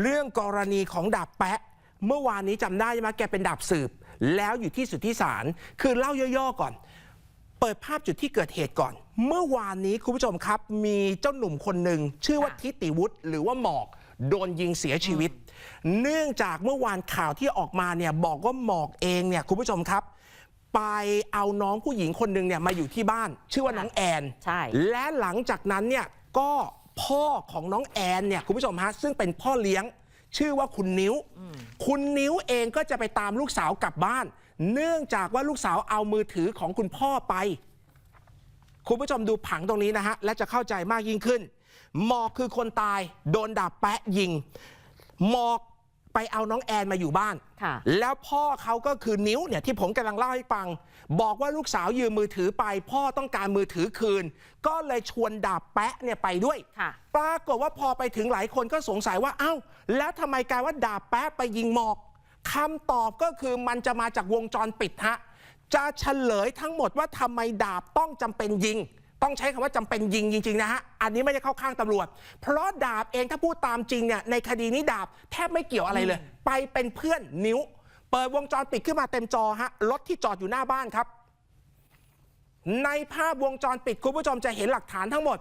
เรื่องกรณีของดาบแปะ เมื่อวานนี้จำได้ไหมแกเป็นดาบสืบ แล้วอยู่ที่สุทธิสารคือเล่าย่อๆก่อน เปิดภาพจุดที่เกิดเหตุก่อน เมื่อวานนี้คุณผู้ชมครับ มีเจ้าหนุ่มคนหนึ่งชื่อว่าค่ะทิติวุฒิหรือว่าหมอก โดนยิงเสียชีวิต เนื่องจากเมื่อวานข่าวที่ออกมาเนี่ยบอกว่าหมอกเองเนี่ยคุณผู้ชมครับ ไปเอาน้องผู้หญิงคนหนึ่งเนี่ยมาอยู่ที่บ้าน ชื่อว่าน้องแอน ใช่ และหลังจากนั้นเนี่ยก็ พ่อของน้องแอนเนี่ยคุณผู้ชมฮะซึ่งเป็นพ่อเลี้ยง ชื่อว่าคุณนิ้ว คุณนิ้วเองก็จะไปตามลูกสาวกลับบ้าน เนื่องจากว่าลูกสาวเอามือถือของคุณพ่อไป คุณผู้ชมดูผังตรงนี้นะฮะ และจะเข้าใจมากยิ่งขึ้น หมอกคือคนตาย โดนดาบแปะยิง หมอก ไปเอาน้องแอนมาอยู่บ้าน ค่ะ แล้วพ่อเขาก็คือนิ้วเนี่ยที่ผมกำลังเล่าให้ฟัง บอกว่าลูกสาวยืมมือถือไป พ่อต้องการมือถือคืน ก็เลยชวนดาบแปะเนี่ยไปด้วย ค่ะ ปรากฏว่าพอไปถึงหลายคนก็สงสัยว่าเอ้า แล้วทำไมกลายว่าดาบแป๊ะไปยิงหมอกคำตอบก็คือมันจะมาจากวงจรปิดฮะจะเฉลยทั้งหมดว่าทำไมดาบต้องจำเป็นยิง ต้องใช้คำว่าจำเป็นยิงจริงๆนะฮะ อันนี้ไม่ได้เข้าข้างตำรวจ เพราะดาบเองถ้าพูดตามจริงเนี่ยในคดีนี้ดาบแทบไม่เกี่ยวอะไรเลย ไปเป็นเพื่อนนิ้ว เปิดวงจรปิดขึ้นมาเต็มจอฮะรถที่จอดอยู่หน้าบ้านครับ ในภาพวงจรปิดคุณผู้ชมจะเห็นหลักฐานทั้งหมด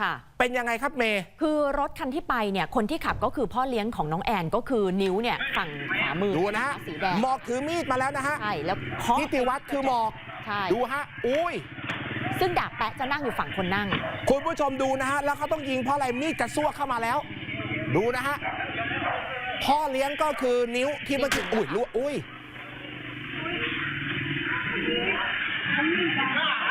ค่ะเป็นยังไงครับเมย์คือรถคันที่ไปเนี่ยคนที่ขับก็คือพ่อเลี้ยงของน้องแอนก็คือนิ้วเนี่ยฝั่งขวามือดูนะฮะสีแดงหมอกถือมีดมาแล้วนะฮะใช่แล้วเคาะทิติวัฒน์คือหมอกใช่ดูฮะอุ้ย ซึ่งดาบแปะจะนั่งอยู่ฝั่งคนนั่ง คุณผู้ชมดูนะฮะ แล้วเขาต้องยิงเพราะอะไรมีดกระซวกเข้ามาแล้ว ดูนะฮะ พ่อเลี้ยงก็คือนิ้วที่เมื่อกี้อุ้ยรู้อุ้ยช่วย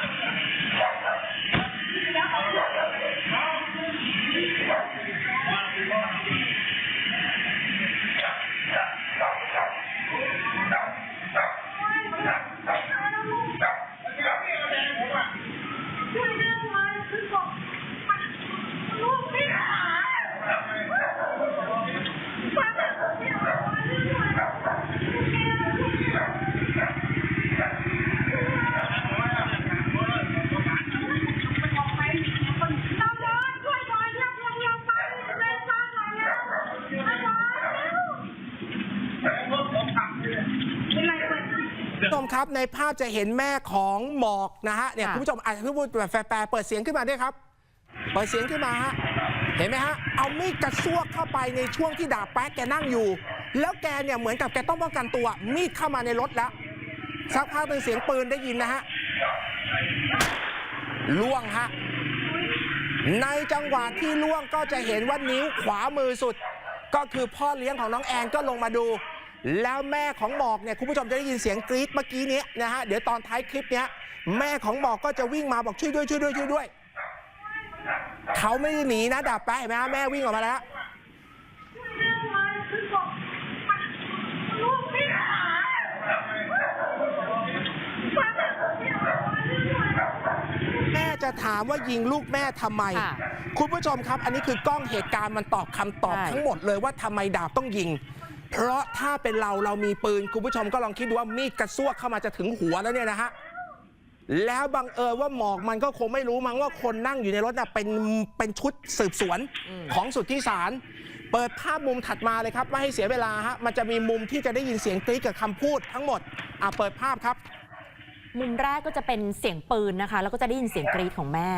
คุณผู้ชมครับ ในภาพจะเห็นแม่ของหมอกนะฮะเนี่ยค่ะ คุณผู้ชมอาจจะพูดแบบแฟร์ๆเปิดเสียงขึ้นมาด้วยครับ เปิดเสียงขึ้นมาฮะเห็นไหมฮะเอามีดกระซวกเข้าไปในช่วงที่ดาบแป๊กแกนั่งอยู่ แล้วแกเนี่ยเหมือนกับแกต้องป้องกันตัว มีดเข้ามาในรถแล้วสักพักหนึ่งเสียงปืนได้ยินนะฮะล่วงฮะ ในจังหวะที่ล่วงก็จะเห็นว่านิ้วขวามือสุด ก็คือพ่อเลี้ยงของน้องแอนก็ลงมาดู แล้วแม่ของหมอกเนี่ยคุณผู้ชมจะได้ยินเสียงกรี๊ดเมื่อกี้เนี้ยนะฮะเดี๋ยวตอนท้ายคลิปเนี้ยแม่ของหมอกก็จะวิ่งมาบอกช่วยด้วยช่วยด้วยช่วยด้วย เขาไม่ได้หนีนะดาบแป๊ะเห็นไหมฮะแม่วิ่งออกมาแล้วเรื่องมาคือบอกลูกไม่หาฟังไม่เอาแม่จะถามว่ายิงลูกแม่ทำไม ค่ะคุณผู้ชมครับ อันนี้คือกล้องเหตุการณ์มันตอบคำตอบใช่ ทั้งหมดเลยว่าทำไมดาบต้องยิง เพราะถ้าเป็นเราเรามีปืนคุณผู้ชมก็ลองคิดดูว่ามีดกระซวกเข้ามาจะถึงหัวแล้วเนี่ยนะฮะแล้วบังเอิญว่าหมอกมันก็คงไม่รู้มั้งว่าคนนั่งอยู่ในรถน่ะเป็นเป็นชุดสืบสวนของสุทธิสารเปิดภาพมุมถัดมาเลยครับ ไม่ให้เสียเวลาฮะมันจะมีมุมที่จะได้ยินเสียงกรี๊ดกับคำพูดทั้งหมดอะเปิดภาพครับ มุมแรกก็จะเป็นเสียงปืนนะคะ แล้วก็จะได้ยินเสียงกรีดของแม่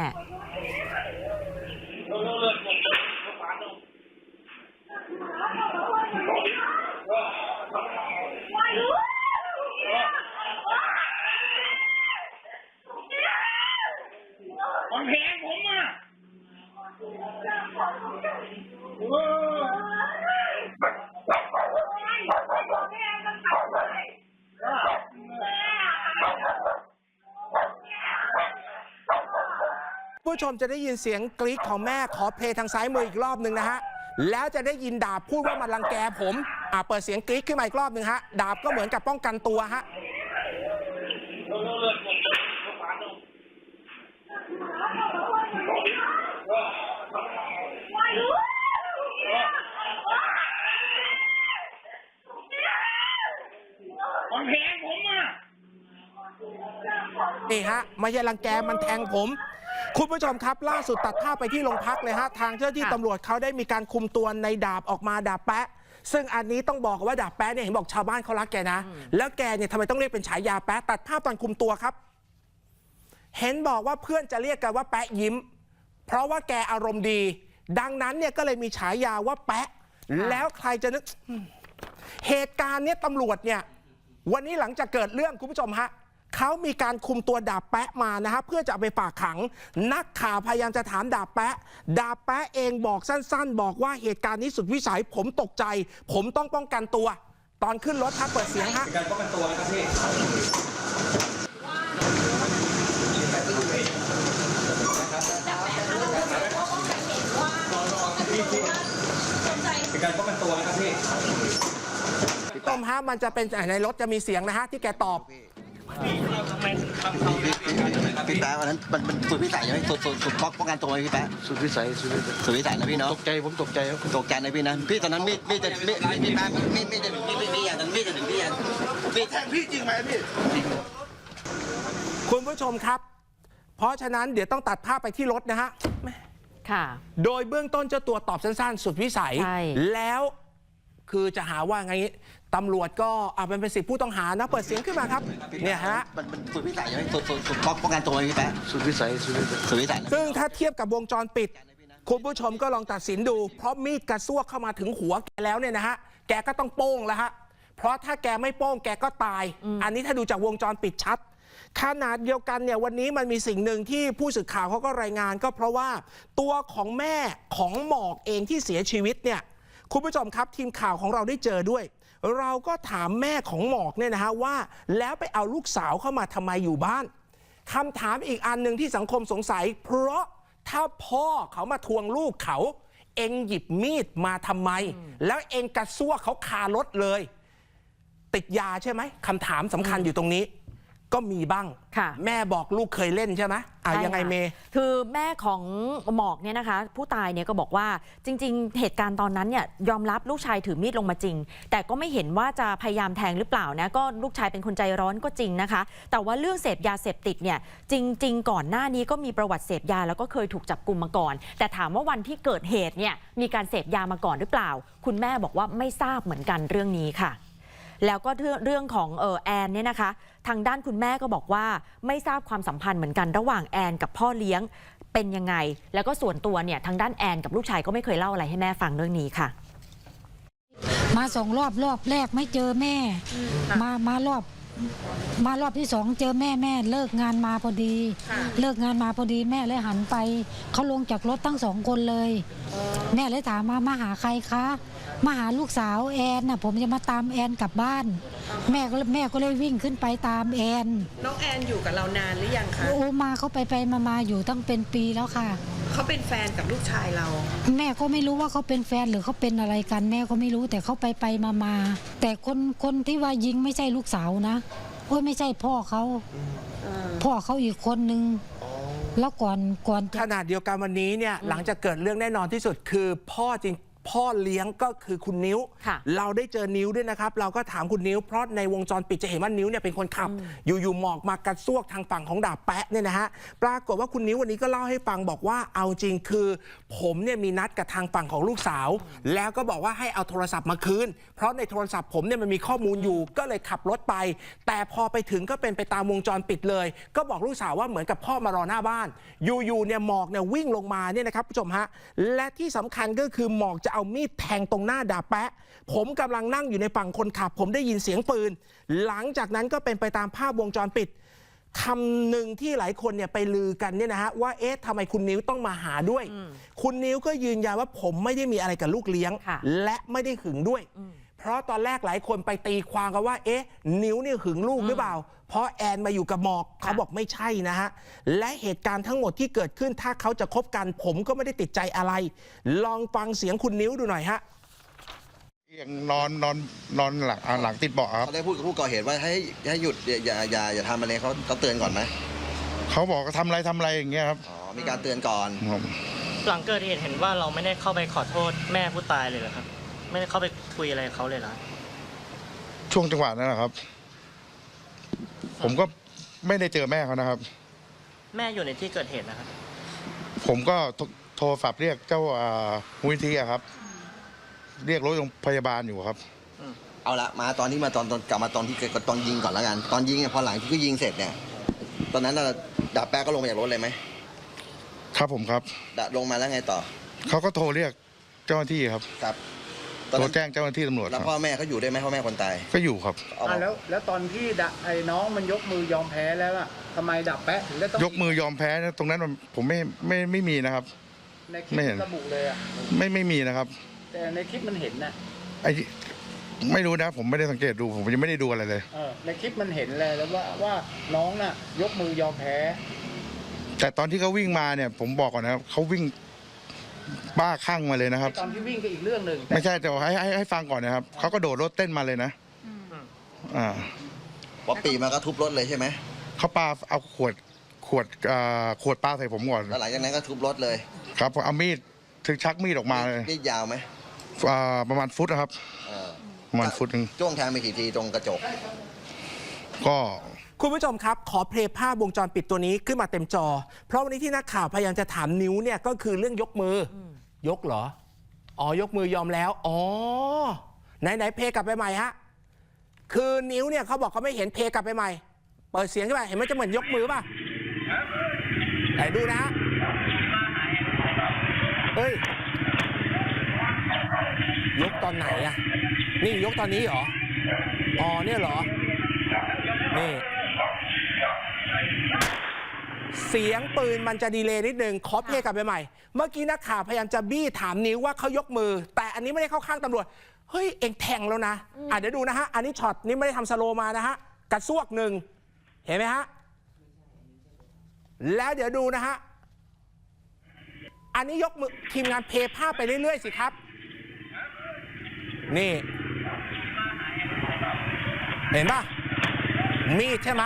มันแพงผมอะเออ ผู้ช มจะได้ยินเสียงกรี๊ดของแม่ขอเพลงทางซ้ายมืออีกรอบหนึ่งนะฮะ แล้วจะได้ยินดาบพูดว่ามันรังแกผมอ่าเปิดเสียงกรี๊ดขึ้นมาอีกรอบหนึ่งฮะ ดาบก็เหมือนกับป้องกันตัวฮะมันแพงผมอะนี่ฮะไม่ใช่รังแกมันแทงผม คุณผู้ชมครับ ล่าสุดตัดภาพไปที่โรงพักเลยฮะ ทางเจ้าหน้าที่ค่ะตำรวจเขาได้มีการคุมตัวในดาบออกมาดาบแปะ ซึ่งอันนี้ต้องบอกว่าดาบแปะเนี่ยเห็นบอกชาวบ้านเขารักแกนะ แล้วแกเนี่ยทำไมต้องเรียกเป็นฉายาแปะ ตัดภาพตอนคุมตัวครับ เห็นบอกว่าเพื่อนจะเรียกกันว่าแปะยิ้ม เพราะว่าแกอารมณ์ดี ดังนั้นเนี่ยก็เลยมีฉายาว่าแปะ แล้วใครจะนึก เหตุการณ์เนี้ยตำรวจเนี่ย วันนี้หลังจากเกิดเรื่องคุณผู้ชมฮะ เขามีการคุมตัวดาบแปะมานะฮะเพื่อจะเอาไปฝากขัง นักข่าวพยายามจะถามดาบแปะ ดาบแปะเองบอกสั้น ๆ บอกว่าเหตุการณ์นี้สุดวิสัยผมตกใจ ผมต้องป้องกันตัว ตอนขึ้นรถฮะเปิดเสียงฮะการป้องกันตัวนะครับพี่เป็นการป้องกันตัวนะครับพี่ต้มฮะมันจะเป็นในรถจะมีเสียงนะฮะที่แกตอบ พี่แป๊ะวันนั้นมันมันสุดวิสัยใช่ไหมสุดสุดสุดป้องป้องกันตัวไหมพี่แป๊ะสุดวิสัยสุดวิสัยสุดวิสัยนะพี่เนาะตกใจผมตกใจครับตกใจนะพี่นะพี่ตอนนั้นมีดมีดจะมีดพี่แป๊ะมีดมีดจะมีดมีดมีดอย่างนั้นมีดจะถึงพี่อย่างมีดแทงพี่จริงไหมพี่คุณผู้ชมครับ เพราะฉะนั้นเดี๋ยวต้องตัดภาพไปที่รถนะฮะค่ะโดยเบื้องต้นเจ้าตัวตอบสั้นๆ สุดวิสัยใช่แล้วคือจะหาว่าไง ตำรวจก็เอาเป็นสิทธิผู้ต้องหานะ เปิดเสียงขึ้นมาครับเนี่ยฮะมันมันสุดวิสัยใช่ไหมสุดสุดสุดป้องป้องกันตัวไหมพี่แป๊ะสุดวิสัยสุดวิสัยสุดวิสัยนะซึ่งถ้าเทียบกับวงจรปิด คุณผู้ชมก็ลองตัดสินดู เพราะมีดกระซวกเข้ามาถึงหัวแกแล้วเนี่ยนะฮะแกก็ต้องโป้งแล้วฮะเพราะถ้าแกไม่โป้งแกก็ตาย อันนี้ถ้าดูจากวงจรปิดชัดขนาดเดียวกันเนี่ยวันนี้มันมีสิ่งหนึ่งที่ผู้สื่อข่าวเขาก็รายงานก็เพราะว่าตัวของแม่ของหมอกเองที่เสียชีวิตเนี่ย คุณผู้ชมครับ ทีมข่าวของเราได้เจอด้วย เราก็ถามแม่ของหมอกเนี่ยนะฮะว่า แล้วไปเอาลูกสาวเข้ามาทำไมอยู่บ้านคำถามอีกอันหนึ่งที่สังคมสงสัย เพราะถ้าพ่อเขามาทวงลูกเขา เองหยิบมีดมาทำไม แล้วเองกระซวกเขาคารถเลย ติดยาใช่ไหมคำถามสำคัญอยู่ตรงนี้ ก็มีบ้าง ค่ะ แม่บอกลูกเคยเล่นใช่ไหมอะใช่ยังไงค่ะเมย์ คือแม่ของหมอกเนี่ยนะคะ ผู้ตายเนี่ยก็บอกว่าจริง ๆ เหตุการณ์ตอนนั้นเนี่ยยอมรับลูกชายถือมีดลงมาจริง แต่ก็ไม่เห็นว่าจะพยายามแทงหรือเปล่านะก็ลูกชายเป็นคนใจร้อนก็จริงนะคะ แต่ว่าเรื่องเสพยาเสพติดเนี่ยจริง ๆ ก่อนหน้านี้ก็มีประวัติเสพยาแล้วก็เคยถูกจับกลุ่มมาก่อน แต่ถามว่าวันที่เกิดเหตุเนี่ยมีการเสพยามาก่อนหรือเปล่า คุณแม่บอกว่าไม่ทราบเหมือนกันเรื่องนี้ค่ะ แล้วก็เรื่องเรื่องของเออแอนเนี่ยนะคะ ทางด้านคุณแม่ก็บอกว่าไม่ทราบความสัมพันธ์เหมือนกันระหว่างแอนกับพ่อเลี้ยงเป็นยังไง แล้วก็ส่วนตัวเนี่ยทางด้านแอนกับลูกชายก็ไม่เคยเล่าอะไรให้แม่ฟังเรื่องนี้ค่ะ มาสองรอบรอบแรกไม่เจอแม่ มามารอบ มารอบที่สองเจอแม่แม่เลิกงานมาพอดี เลิกงานมาพอดีแม่เลยหันไปเขาลงจากรถทั้งสองคนเลย แม่เลยถามว่ามาหาใครคะ มาหาลูกสาวแอนน่ะผมจะมาตามแอนกลับบ้าน แม่ก็แม่ก็เลยวิ่งขึ้นไปตามแอนน้องแอนอยู่กับเรานานหรือยังคะโอ้มาเขาไปไปมามาอยู่ตั้งเป็นปีแล้วค่ะ เขาเป็นแฟนกับลูกชายเรา แม่ก็ไม่รู้ว่าเขาเป็นแฟนหรือเขาเป็นอะไรกัน แม่ก็ไม่รู้แต่เขาไปไปมามาแต่คนคนที่ว่ายิงไม่ใช่ลูกสาวนะโอ้ยไม่ใช่พ่อเขาพ่อเขาอีกคนนึงแล้วก่อนก่อนจะขนาดเดียวกันวันนี้เนี่ยหลังจากเกิดเรื่องแน่นอนที่สุดคือพ่อจริง พ่อเลี้ยงก็คือคุณนิ้วค่ะเราได้เจอนิ้วด้วยนะครับ เราก็ถามคุณนิ้ว เพราะในวงจรปิดจะเห็นว่านิ้วเนี่ยเป็นคนขับ อยู่ๆหมอกมากระซวกทางฝั่งของดาบแปะเนี่ยนะฮะปรากฏว่าคุณนิ้ววันนี้ก็เล่าให้ฟังบอกว่าเอาจริงคือ ผมเนี่ยมีนัดกับทางฝั่งของลูกสาว แล้วก็บอกว่าให้เอาโทรศัพท์มาคืน เพราะในโทรศัพท์ผมเนี่ยมันมีข้อมูลอยู่ก็เลยขับรถไป แต่พอไปถึงก็เป็นไปตามวงจรปิดเลย ก็บอกลูกสาวว่าเหมือนกับพ่อมารอหน้าบ้าน อยู่ๆเนี่ยหมอกเนี่ยวิ่งลงมาเนี่ยนะครับผู้ชมฮะและที่สำคัญก็คือหมอกจะเอามีดแทงตรงหน้าดาบแปะ ผมกำลังนั่งอยู่ในฝั่งคนขับ ผมได้ยินเสียงปืน หลังจากนั้นก็เป็นไปตามภาพวงจรปิดคำหนึ่งที่หลายคนเนี่ยไปลือกันเนี่ยนะฮะว่าเอ๊ะทำไมคุณนิ้วต้องมาหาด้วย คุณนิ้วก็ยืนยันว่าผมไม่ได้มีอะไรกับลูกเลี้ยงค่ะและไม่ได้หึงด้วย เพราะตอนแรกหลายคนไปตีความกันว่า เอ๊ะ นิ้วเนี่ยหึงลูกหรือเปล่า เพราะแอนมาอยู่กับหมอกเขาบอกไม่ใช่นะฮะ และเหตุการณ์ทั้งหมดที่เกิดขึ้นถ้าเขาจะคบกัน ผมก็ไม่ได้ติดใจอะไร ลองฟังเสียงคุณนิ้วดูหน่อยฮะยังนอนนอนนอนหลังอ่าหลังติดเบาะครับเขาได้พูดกับผู้ก่อเหตุว่าให้ให้หยุดอย่าอย่าอย่าอย่าทำอะไรเขาเขาเตือนก่อนไหมเขาบอกว่าทำอะไรทำอะไรอย่างเงี้ยครับอ๋อมีการเตือนก่อน ผมหลังเกิดเหตุเห็นว่าเราไม่ได้เข้าไปขอโทษแม่ผู้ตายเลยเหรอครับ ไม่ได้เข้าไปคุยอะไรกับเขาเลยเหรอช่วงจังหวะนั้นนะครับ ผมก็ไม่ได้เจอแม่เขานะครับ แม่อยู่ในที่เกิดเหตุนะครับ ผมก็โทรโทรศัพท์เรียกเจ้าอ่ามูลนิธิอะครับ เรียกรถโรงพยาบาลอยู่ครับ เอาละมาตอนที่มาตอนตอนกลับมาตอนที่เกิดตอนยิงก่อนแล้วกัน ตอนยิงเนี่ยพอหลังที่ก็ยิงเสร็จเนี่ย ตอนนั้นน่ะดาบแป๊ะก็ลงมาจากรถเลยไหมครับผมครับดาบลงมาแล้วไงต่อ เขาก็โทรเรียกเจ้าหน้าที่ครับ ครับตอน โทรนั้นแจ้งเจ้าหน้าที่ตำรวจแล้วครับพ่อแม่เขาอยู่ด้วยไหมพ่อแม่คนตายก็อยู่ครับ เอามาอะแล้วแล้วตอนที่ดะไอ้น้องมันยกมือยอมแพ้แล้วอะทำไมดับแปะถึงได้ต้องยกมือยอมแพ้นะตรงนั้นมันผมไม่ไม่ไม่มีนะครับ ในคลิปไม่เห็น ระบุเลยอะไม่ไม่มีนะครับแต่ในคลิปมันเห็นนะไอ้ที่ไม่รู้นะ ผมไม่ได้สังเกตดูผมยังไม่ได้ดูอะไรเลย เออในคลิปมันเห็นเลยแล้วว่าว่าน้องน่ะยกมือยอมแพ้แต่ตอนที่เขาวิ่งมาเนี่ย ผมบอกก่อนนะครับเขาวิ่ง บ้าคลั่งมาเลยนะครับ ตอนที่วิ่งก็อีกเรื่องหนึ่งไม่ใช่แต่ว่าให้ให้ให้ฟังก่อนนะครับเขาก็โดดรถเต้นมาเลยนะอ่าพอปีมาก็ทุบรถเลยใช่ไหมเขาปาเอาขวดขวดอ่าขวดปาใส่ผมก่อนแล้วหลังจากนั้นก็ทุบรถเลยครับเอามีดถึงชักมีดออกมาเลยนี่ยาวไหมอ่าประมาณฟุตนะครับ เออประมาณฟุตหนึ่งจ้วงแทงไปกี่ทีตรงกระจก ก็ คุณผู้ชมครับ ขอเพลย์ภาพวงจรปิดตัวนี้ขึ้นมาเต็มจอ เพราะวันนี้ที่นักข่าวพยายามจะถามนิ้วเนี่ยก็คือเรื่องยกมืออยกเหรอ อ๋อยกมือยอมแล้ว อ๋อ ไหนไหนเพลย์กลับไปใหม่ฮะ คือนิ้วเนี่ยเขาบอกเขาไม่เห็นเพลย์กลับไปใหม่ เปิดเสียงขึ้นมาเห็นมันจะเหมือนยกมือป่ะไหนดูนะฮะเอ้ย ยกตอนไหนอะนี่ยกตอนนี้เหรอ อ๋อเนี่ยเหรอ นี่ เสียงปืนมันจะดีเลย์นิดนึงขอเพลย์กลับไปใหม่ เมื่อกี้นักข่าวพยายามจะบี้ถามนิ้วว่าเขายกมือ แต่อันนี้ไม่ได้เข้าข้างตำรวจ เฮ้ย เอ็งแทงแล้วนะ อะเดี๋ยวดูนะฮะ อันนี้ช็อตนี้ไม่ได้ทำสโลมานะฮะกระซวกหนึ่งเห็นไหมฮะ แล้วเดี๋ยวดูนะฮะ อันนี้ยกมือทีมงานเพย์ภาพไปเรื่อยๆสิครับ นี่ เห็นป่ะมีดใช่ไหม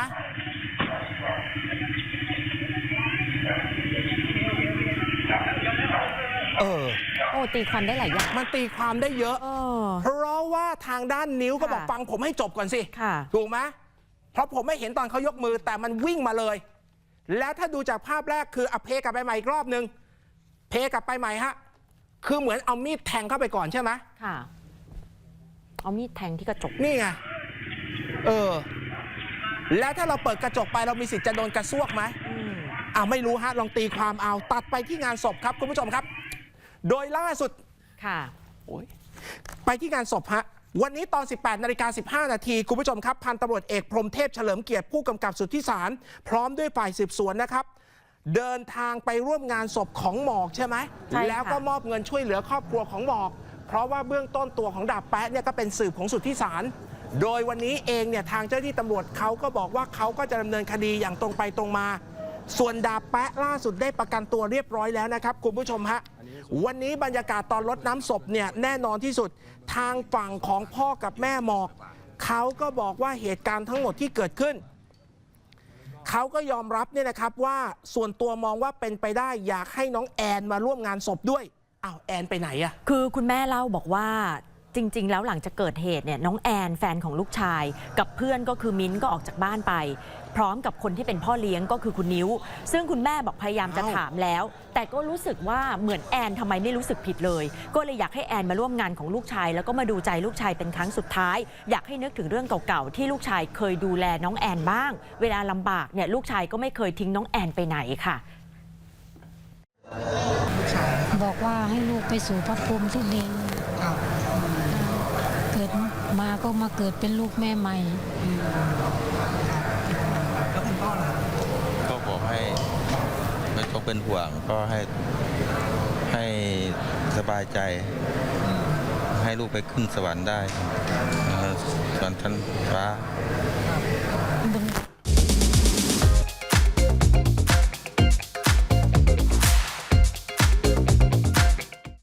เออ โอ้ตีความได้หลายอย่างมันตีความได้เยอะ เออ เพราะว่าทางด้านนิ้วก็บอกค่ะฟังผมให้จบก่อนสิ ค่ะ ถูกไหมเพราะผมไม่เห็นตอนเขายกมือแต่มันวิ่งมาเลย แล้วถ้าดูจากภาพแรกคืออะเพกลับไปใหม่อีกรอบนึง เพกลับไปใหม่ฮะ คือเหมือนเอามีดแทงเข้าไปก่อนใช่ไหม ค่ะ เอามีดแทงที่กระจก นี่ไง เออ แล้วถ้าเราเปิดกระจกไปเรามีสิทธิ์จะโดนกระซวกไหม อืม อ่าไม่รู้ฮะ ลองตีความเอา ตัดไปที่งานศพครับ คุณผู้ชมครับ โดยล่าสุดค่ะโอ้ยไปที่งานศพฮะวันนี้ตอน 18 นาฬิกา 15 นาที คุณผู้ชมครับ พันตำรวจเอกพรหมเทพเฉลิมเกียรติผู้กำกับสุทธิสาร พร้อมด้วยฝ่ายสืบสวนนะครับ เดินทางไปร่วมงานศพของหมอกใช่ไหมใช่ค่ะแล้วก็มอบเงินช่วยเหลือครอบครัวของหมอก เพราะว่าเบื้องต้นตัวของดาบแป๊ะเนี่ยก็เป็นสืบของสุทธิสาร โดยวันนี้เองเนี่ยทางเจ้าหน้าที่ตำรวจเขาก็บอกว่าเขาก็จะดำเนินคดีอย่างตรงไปตรงมา ส่วนดาแปะล่าสุดได้ประกันตัวเรียบร้อยแล้วนะครับ คุณผู้ชมฮะ วันนี้บรรยากาศตอนรดน้ำศพเนี่ยแน่นอนที่สุดทางฝั่งของพ่อกับแม่หมอก เขาก็บอกว่าเหตุการณ์ทั้งหมดที่เกิดขึ้น เขาก็ยอมรับเนี่ยนะครับว่าส่วนตัวมองว่าเป็นไปได้อยากให้น้องแอนมาร่วมงานศพด้วยอ้าวแอนไปไหนอะคือคุณแม่เล่าบอกว่า จริง ๆ แล้วหลังจากเกิดเหตุเนี่ยน้องแอนแฟนของลูกชาย กับเพื่อนก็คือมิ้นท์ก็ออกจากบ้านไป พร้อมกับคนที่เป็นพ่อเลี้ยงก็คือคุณนิ้ว ซึ่งคุณแม่บอกพยายามจะอ้าวถามแล้ว แต่ก็รู้สึกว่าเหมือนแอนทำไมไม่รู้สึกผิดเลย ก็เลยอยากให้แอนมาร่วมงานของลูกชาย แล้วก็มาดูใจลูกชายเป็นครั้งสุดท้าย อยากให้นึกถึงเรื่องเก่าๆที่ลูกชายเคยดูแลน้องแอนบ้าง เวลาลำบากเนี่ยลูกชายก็ไม่เคยทิ้งน้องแอนไปไหนค่ะบอกว่าให้ลูกไปสู่พระภูมิที่ดีเกิดมา ก็มาเกิดเป็นลูกแม่ใหม่ก็บอกให้ไม่ต้องเป็นห่วง ก็ให้ให้สบายใจ ให้ลูกไปขึ้นสวรรค์ได้เอ่อสวรรค์ชั้นฟ้า บุญ